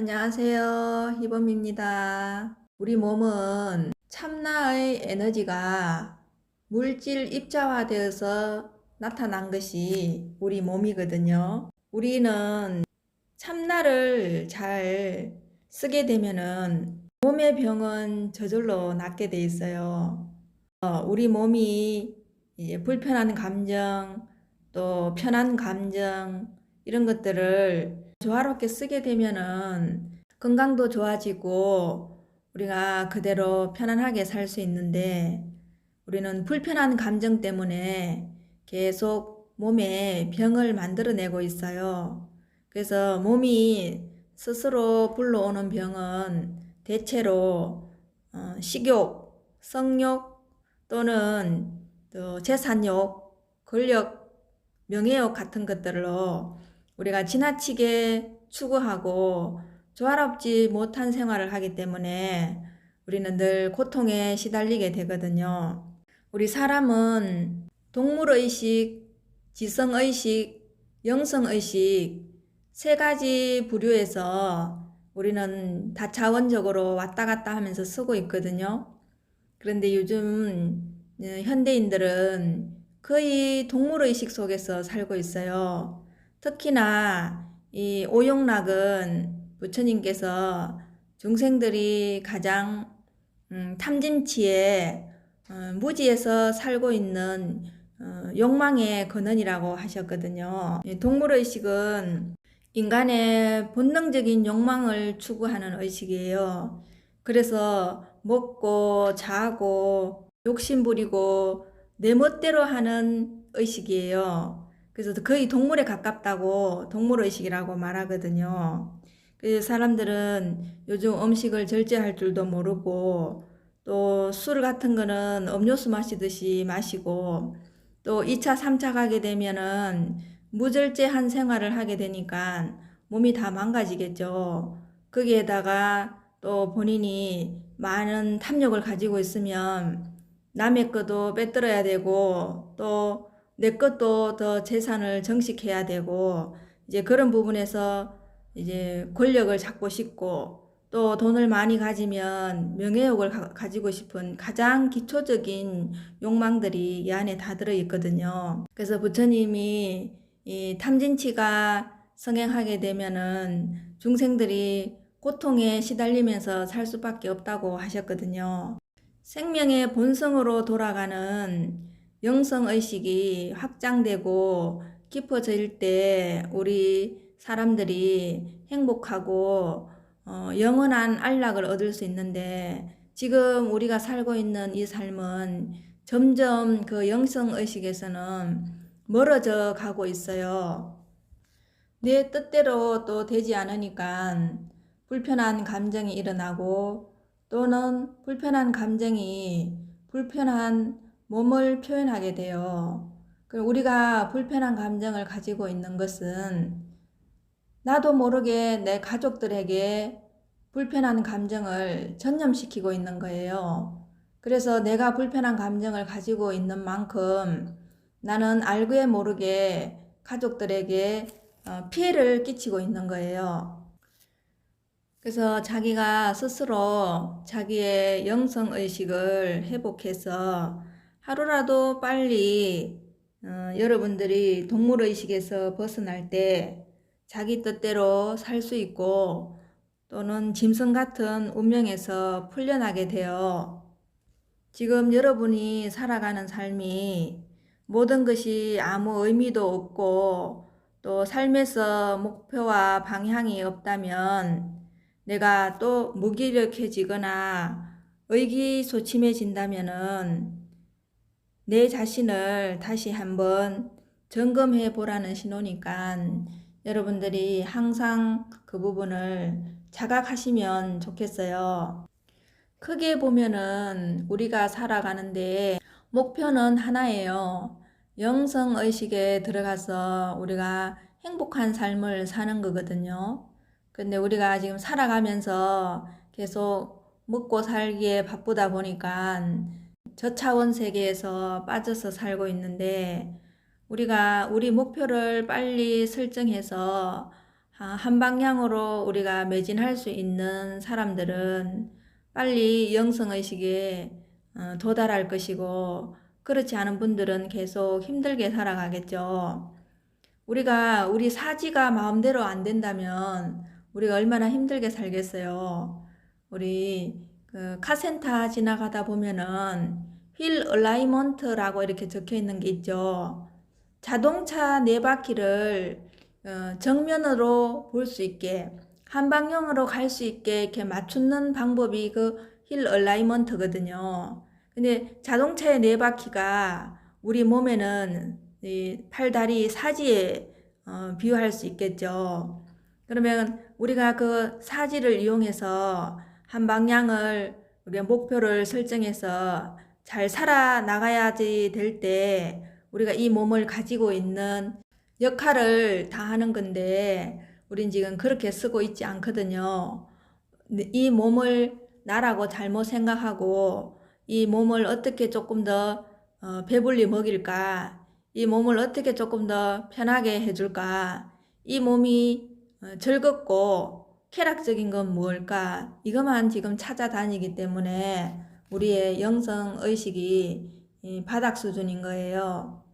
안녕하세요. 희범입니다. 우리 몸은 참나의 에너지가 물질 입자화되어서 나타난 것이 우리 몸이거든요. 우리는 참나를 잘 쓰게 되면은 몸의 병은 저절로 낫게 돼 있어요. 어, 우리 몸이 불편한 감정, 또 편한 감정, 이런 것들을 조화롭게 쓰게 되면은 건강도 좋아지고 우리가 그대로 편안하게 살 수 있는데 우리는 불편한 감정 때문에 계속 몸에 병을 만들어내고 있어요. 그래서 몸이 스스로 불러오는 병은 대체로 어, 식욕, 성욕 또는 또 재산욕, 권력, 명예욕 같은 것들로 우리가 지나치게 추구하고 조화롭지 못한 생활을 하기 때문에 우리는 늘 고통에 시달리게 되거든요. 우리 사람은 동물의식, 지성의식, 영성의식 세 가지 부류에서 우리는 다차원적으로 왔다 갔다 하면서 쓰고 있거든요. 그런데 요즘 어, 현대인들은 거의 동물의식 속에서 살고 있어요. 특히나 이 오용락은 부처님께서 중생들이 가장 음, 탐진치에 어, 무지에서 살고 있는 어, 욕망의 근원이라고 하셨거든요. 이 동물의식은 인간의 본능적인 욕망을 추구하는 의식이에요. 그래서 먹고 자고 욕심 부리고 내 멋대로 하는 의식이에요. 그래서 거의 동물에 가깝다고 동물의식이라고 말하거든요. 그 사람들은 요즘 음식을 절제할 줄도 모르고 또 술 같은 거는 음료수 마시듯이 마시고 또 2차, 3차 가게 되면은 무절제한 생활을 하게 되니까 몸이 다 망가지겠죠. 거기에다가 또 본인이 많은 탐욕을 가지고 있으면 남의 것도 빼들어야 되고 또 내 것도 더 재산을 정식해야 되고 이제 그런 부분에서 이제 권력을 잡고 싶고 또 돈을 많이 가지면 명예욕을 가, 지고 싶은 가장 기초적인 욕망들이 이 안에 다 들어 있거든요. 그래서 부처님이 이 탐진치가 성행하게 되면은 중생들이 고통에 시달리면서 살 수밖에 없다고 하셨거든요. 생명의 본성으로 돌아가는 영성의식이 확장되고 깊어질 때 우리 사람들이 행복하고 어, 영원한 안락을 얻을 수 있는데 지금 우리가 살고 있는 이 삶은 점점 그 영성의식에서는 멀어져 가고 있어요. 내 뜻대로 또 되지 않으니까 불편한 감정이 일어나고 또는 불편한 감정이 불편한 몸을 표현하게 돼요. 우리가 불편한 감정을 가지고 있는 것은 나도 모르게 내 가족들에게 불편한 감정을 전염시키고 있는 거예요. 그래서 내가 불편한 감정을 가지고 있는 만큼 나는 알게 모르게 가족들에게 어, 피해를 끼치고 있는 거예요. 그래서 자기가 스스로 자기의 영성의식을 회복해서 하루라도 빨리 어, 여러분들이 동물의식에서 벗어날 때 자기 뜻대로 살 수 있고 또는 짐승 같은 운명에서 풀려나게 되어 지금 여러분이 살아가는 삶이 모든 것이 아무 의미도 없고 또 삶에서 목표와 방향이 없다면 내가 또 무기력해지거나 의기소침해진다면은 내 자신을 다시 한번 점검해 보라는 신호니까 여러분들이 항상 그 부분을 자각하시면 좋겠어요. 크게 보면은 우리가 살아가는데 목표는 하나예요. 영성의식에 들어가서 우리가 행복한 삶을 사는 거거든요. 근데 우리가 지금 살아가면서 계속 먹고 살기에 바쁘다 보니까 저차원 세계에서 빠져서 살고 있는데 우리가 우리 목표를 빨리 설정해서 아, 한 방향으로 우리가 매진할 수 있는 사람들은 빨리 영성의식에 어, 도달할 것이고 그렇지 않은 분들은 계속 힘들게 살아가겠죠. 우리가 우리 사지가 마음대로 안 된다면 우리가 얼마나 힘들게 살겠어요. 우리 그 카센터 지나가다 보면은 휠 얼라이먼트라고 이렇게 적혀 있는 게 있죠. 자동차 네 바퀴를 어, 정면으로 볼 수 있게 한 방향으로 갈 수 있게 이렇게 맞추는 방법이 그 힐 얼라이먼트거든요. 근데 자동차의 네 바퀴가 우리 몸에는 이 팔다리 사지에 어, 비유할 수 있겠죠. 그러면 우리가 그 사지를 이용해서 한 방향을 우리가 목표를 설정해서 잘 살아 나가야지 될 때 우리가 이 몸을 가지고 있는 역할을 다 하는 건데 우린 지금 그렇게 쓰고 있지 않거든요. 이 몸을 나라고 잘못 생각하고 이 몸을 어떻게 조금 더 어, 배불리 먹일까? 이 몸을 어떻게 조금 더 편하게 해줄까? 이 몸이 어, 즐겁고 쾌락적인 건 무엇일까? 이것만 지금 찾아다니기 때문에 우리의 영성 의식이 이 바닥 수준인 거예요.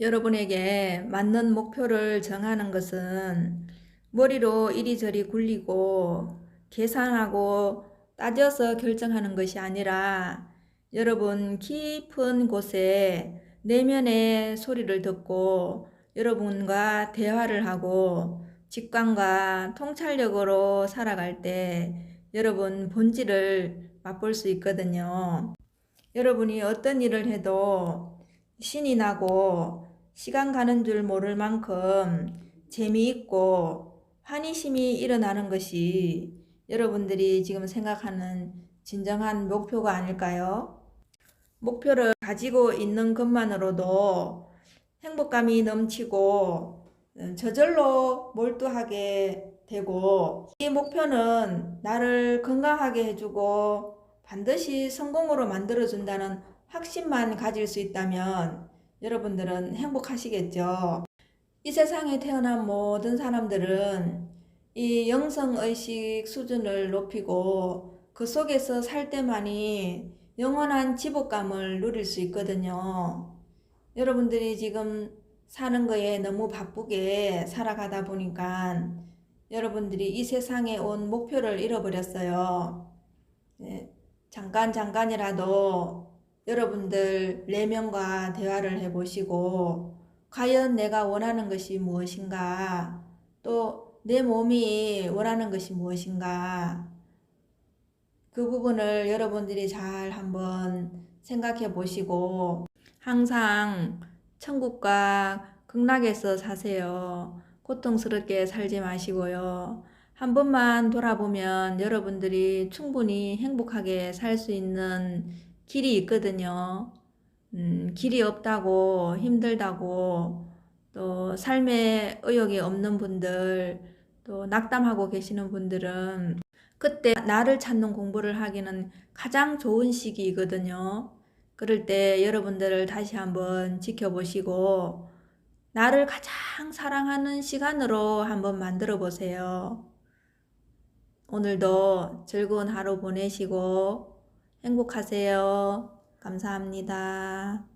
여러분에게 맞는 목표를 정하는 것은 머리로 이리저리 굴리고 계산하고 따져서 결정하는 것이 아니라 여러분 깊은 곳에 내면의 소리를 듣고 여러분과 대화를 하고 직관과 통찰력으로 살아갈 때 여러분 본질을 맛볼 수 있거든요. 여러분이 어떤 일을 해도 신이 나고 시간 가는 줄 모를 만큼 재미있고 환희심이 일어나는 것이 여러분들이 지금 생각하는 진정한 목표가 아닐까요? 목표를 가지고 있는 것만으로도 행복감이 넘치고 어, 저절로 몰두하게 되고 이 목표는 나를 건강하게 해주고 반드시 성공으로 만들어준다는 확신만 가질 수 있다면 여러분들은 행복하시겠죠. 이 세상에 태어난 모든 사람들은 이 영성의식 수준을 높이고 그 속에서 살 때만이 영원한 지복감을 누릴 수 있거든요. 여러분들이 지금 사는 거에 너무 바쁘게 살아가다 보니까 여러분들이 이 세상에 온 목표를 잃어버렸어요. 네, 잠깐 잠깐이라도 여러분들 내면과 대화를 해보시고 과연 내가 원하는 것이 무엇인가 또 내 몸이 원하는 것이 무엇인가 그 부분을 여러분들이 잘 한번 생각해 보시고 항상 천국과 극락에서 사세요. 고통스럽게 살지 마시고요. 한 번만 돌아보면 여러분들이 충분히 행복하게 살 수 있는 길이 있거든요. 음, 길이 없다고 힘들다고 또 삶에 의욕이 없는 분들 또 낙담하고 계시는 분들은 그때 나를 찾는 공부를 하기는 가장 좋은 시기이거든요. 그럴 때 여러분들을 다시 한번 지켜보시고 나를 가장 사랑하는 시간으로 한번 만들어 보세요. 오늘도 즐거운 하루 보내시고 행복하세요. 감사합니다.